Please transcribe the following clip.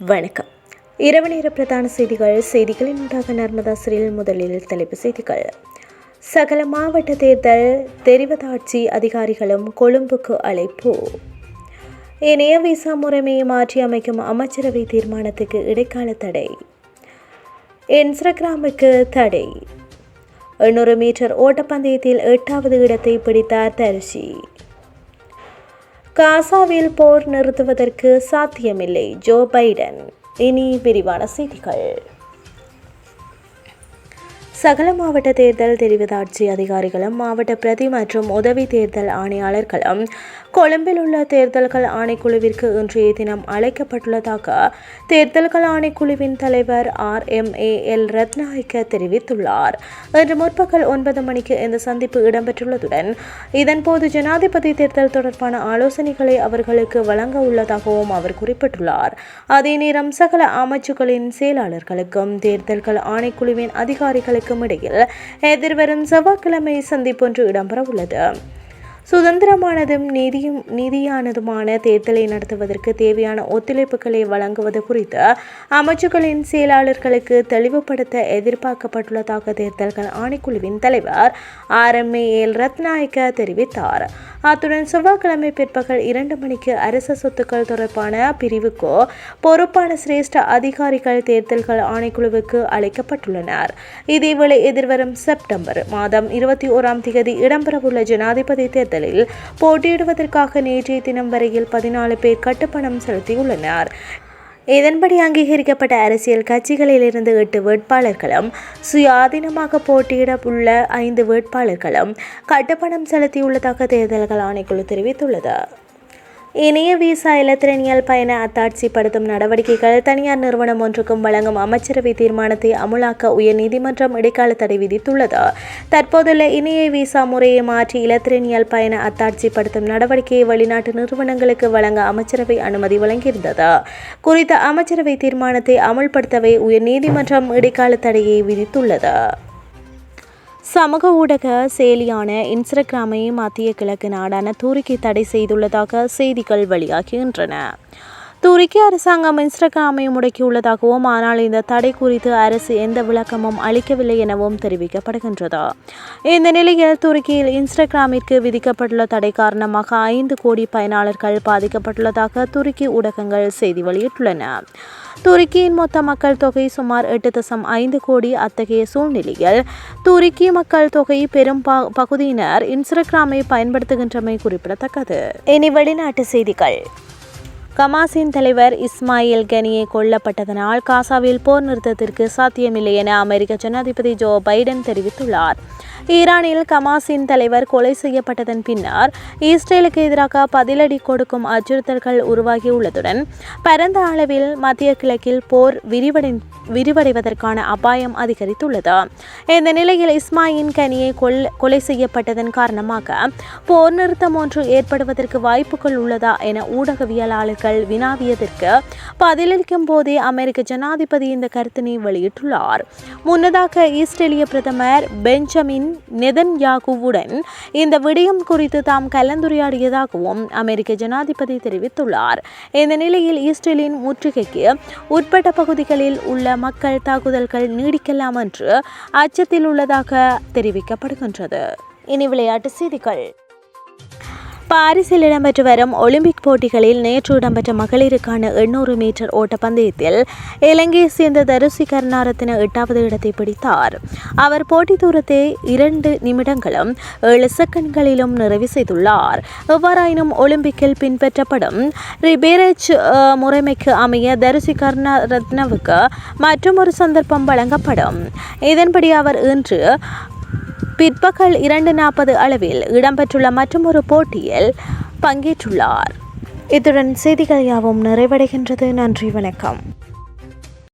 வணக்கம். இரவு நேர பிரதான செய்திகள் செய்திகளின் ஊடாக நர்மதா சிறில் முதலில் தலைப்பு செய்திகள். சகல மாவட்ட தேர்தல் தெரிவதாட்சி அதிகாரிகளும் கொழும்புக்கு அழைப்பு. இணைய விசா முறைமையை மாற்றி அமைக்கும் அமைச்சரவை தீர்மானத்துக்கு இடைக்கால தடை. இன்ஸ்டாகிராமுக்கு தடை. எண்ணூறு மீட்டர் ஓட்டப்பந்தயத்தில் எட்டாவது இடத்தை பிடித்தார் தரிசி காசாவில் போர் நிறுத்துவதற்கு சாத்தியமில்லை ஜோ பைடன். இனி விரிவான செய்திகள். சகல மாவட்ட தேர்தல் தெரிவதாட்சி அதிகாரிகளும் மாவட்ட பிரதி மற்றும் உதவி தேர்தல் ஆணையாளர்களும் கொழும்பில் உள்ள தேர்தல்கள் ஆணைக்குழுவிற்கு இன்றைய தினம் அழைக்கப்பட்டுள்ளதாக தேர்தல்கள் ஆணைக்குழுவின் தலைவர் R M A L Ratnayake தெரிவித்துள்ளார். இன்று முற்பகல் ஒன்பது மணிக்கு இந்த சந்திப்பு இடம்பெற்றுள்ளதுடன் இதன்போது ஜனாதிபதி தேர்தல் தொடர்பான ஆலோசனைகளை அவர்களுக்கு வழங்க உள்ளதாகவும் அவர் குறிப்பிட்டுள்ளார். அதே நேரம் சகல அமைச்சுகளின் செயலாளர்களுக்கும் தேர்தல்கள் ஆணைக்குழுவின் அதிகாரிகளுக்கும் இடையில் எதிர்வரும் செவ்வாய்க்கிழமை சந்திப்பொன்று இடம்பெறவுள்ளது. சுதந்திரமானதும் நீதியும் நீதியானதுமான தேர்தலை நடத்துவதற்கு தேவையான ஒத்துழைப்புகளை வழங்குவது குறித்து அமைச்சுகளின் செயலாளர்களுக்கு தெளிவுபடுத்த எதிர்பார்க்கப்பட்டுள்ளதாக தேர்தல்கள் ஆணைக்குழுவின் தலைவர் ஆர் எம் எல் ரத்நாயக்க தெரிவித்தார். அத்துடன் செவ்வாய்க்கிழமை பிற்பகல் இரண்டு மணிக்கு அரச சொத்துக்கள் தொடர்பான பிரிவுக்கோ பொறுப்பான சிரேஷ்ட அதிகாரிகள் தேர்தல்கள் ஆணைக்குழுவுக்கு அழைக்கப்பட்டுள்ளனர். இதேவேளை எதிர்வரும் செப்டம்பர் மாதம் இருபத்தி ஓராம் தேதி இடம்பெறவுள்ள ஜனாதிபதி தேர்தல் தேர்தலில் போட்டியிடுவதற்காக நேற்றைய தினம் வரையில் பதினாலு பேர் கட்டுப்பணம் செலுத்தியுள்ளனர். இதன்படி அங்கீகரிக்கப்பட்ட அரசியல் கட்சிகளிலிருந்து எட்டு வேட்பாளர்களும் சுயாதீனமாக போட்டியிட உள்ள ஐந்து வேட்பாளர்களும் கட்டுப்பணம் செலுத்தியுள்ளதாக தேர்தல்கள் ஆணைக்குழு தெரிவித்துள்ளது. இணைய விசா இலத்திரனியல் பயண அத்தாட்சிப்படுத்தும் நடவடிக்கைகள் தனியார் நிறுவனம் ஒன்றுக்கும் வழங்கும் அமைச்சரவை தீர்மானத்தை அமுலாக்க உயர்நீதிமன்றம் இடைக்கால தடை விதித்துள்ளது. தற்போதுள்ள இணைய விசா முறையை மாற்றி இலத்திரனியல் பயண அத்தாட்சிப்படுத்தும் நடவடிக்கையை வெளிநாட்டு நிறுவனங்களுக்கு வழங்க அமைச்சரவை அனுமதி வழங்கியிருந்தது. குறித்த அமைச்சரவை தீர்மானத்தை அமுல்படுத்தவே உயர்நீதிமன்றம் இடைக்கால தடையை விதித்துள்ளது. சமூக ஊடக செயலியான இன்ஸ்டாகிராமை மத்திய கிழக்கு நாடான துருக்கி தடை செய்துள்ளதாக செய்திகள் வெளியாகின்றன. துருக்கி அரசாங்கம் இன்ஸ்டாகிராமை முடக்கியுள்ளதாகவும் ஆனால் இந்த தடை குறித்து அரசு எந்த விளக்கமும் அளிக்கவில்லை எனவும் தெரிவிக்கப்படுகின்றது. இந்த நிலையில் துருக்கியில் இன்ஸ்டாகிராமிற்கு விதிக்கப்பட்டுள்ள தடை காரணமாக ஐந்து கோடி பயனாளர்கள் பாதிக்கப்பட்டுள்ளதாக துருக்கி ஊடகங்கள் செய்தி வெளியிட்டுள்ளன. துருக்கியின் மொத்த மக்கள் தொகை சுமார் எட்டு தசம் ஐந்து கோடி அத்தகைய சூழ்நிலையில் துருக்கி மக்கள் தொகை பெரும் பகுதியினர் இன்ஸ்டாகிராமை பயன்படுத்துகின்றமை குறிப்பிடத்தக்கது. இனி வெளிநாட்டு செய்திகள். கமாஸின் தலைவர் இஸ்மாயில் கனியை கொல்லப்பட்டதனால் காசாவில் போர் நிறுத்தத்திற்கு சாத்தியமில்லை என அமெரிக்க ஜனாதிபதி ஜோ பைடன் தெரிவித்துள்ளார். ஈரானில் கமாஸின் தலைவர் கொலை செய்யப்பட்டதன் பின்னர் இஸ்ரேலுக்கு எதிராக பதிலடி கொடுக்கும் அச்சுறுத்தல்கள் உருவாகியுள்ளதுடன் பரந்த அளவில் மத்திய கிழக்கில் போர் விரிவடை விரிவடைவதற்கான அபாயம் அதிகரித்துள்ளது. இந்த நிலையில் இஸ்மாயின் கனியை கொல் கொலை செய்யப்பட்டதன் காரணமாக போர் நிறுத்தம் ஒன்று ஏற்படுவதற்கு வாய்ப்புகள் உள்ளதா என ஊடகவியலாளர்கள் வினாவியதற்கு பதிலளிக்கும் போதே அமெரிக்க ஜனாதிபதி இந்த கருத்தினை வெளியிட்டுள்ளார். முன்னதாக இஸ்ரேலிய பிரதமர் பெஞ்சமின் நெதன் யாகுவுடன் இந்த விடயம் குறித்து தாம் கலந்துரையாடியதாகவும் அமெரிக்க ஜனாதிபதி தெரிவித்துள்ளார். இந்த நிலையில் இஸ்ரேலின் முற்றுகைக்கு உட்பட்ட பகுதிகளில் உள்ள மக்கள் தாக்குதல்கள் நீடிக்கலாம் என்று அச்சத்தில் உள்ளதாக தெரிவிக்கப்படுகின்றது. இனி விளையாட்டு செய்திகள். பாரிஸில் இடம்பெற்று வரும் ஒலிம்பிக் போட்டிகளில் நேற்று இடம்பெற்ற மகளிருக்கான எண்ணூறு மீட்டர் ஓட்டப்பந்தயத்தில் இலங்கையை சேர்ந்த தருசி கருணாரத்தின எட்டாவது இடத்தை பிடித்தார். அவர் போட்டி தூரத்தை இரண்டு நிமிடங்களும் ஏழு செகண்ட்களிலும் நிறைவு செய்துள்ளார். எவ்வாறாயினும் ஒலிம்பிக்கில் பின்பற்றப்படும் ரிபேரேஜ் முறைமைக்கு அமைய தருசி கருணாரத்னவுக்கு மற்றொரு சந்தர்ப்பம் வழங்கப்படும். இதன்படி அவர் இன்று பிற்பகல் இரண்டு நாற்பது அளவில் இடம்பெற்றுள்ள மற்றொரு போட்டியில் பங்கேற்றுள்ளார். இத்துடன் செய்திகள் யாவும் நிறைவடைகின்றது. நன்றி வணக்கம்.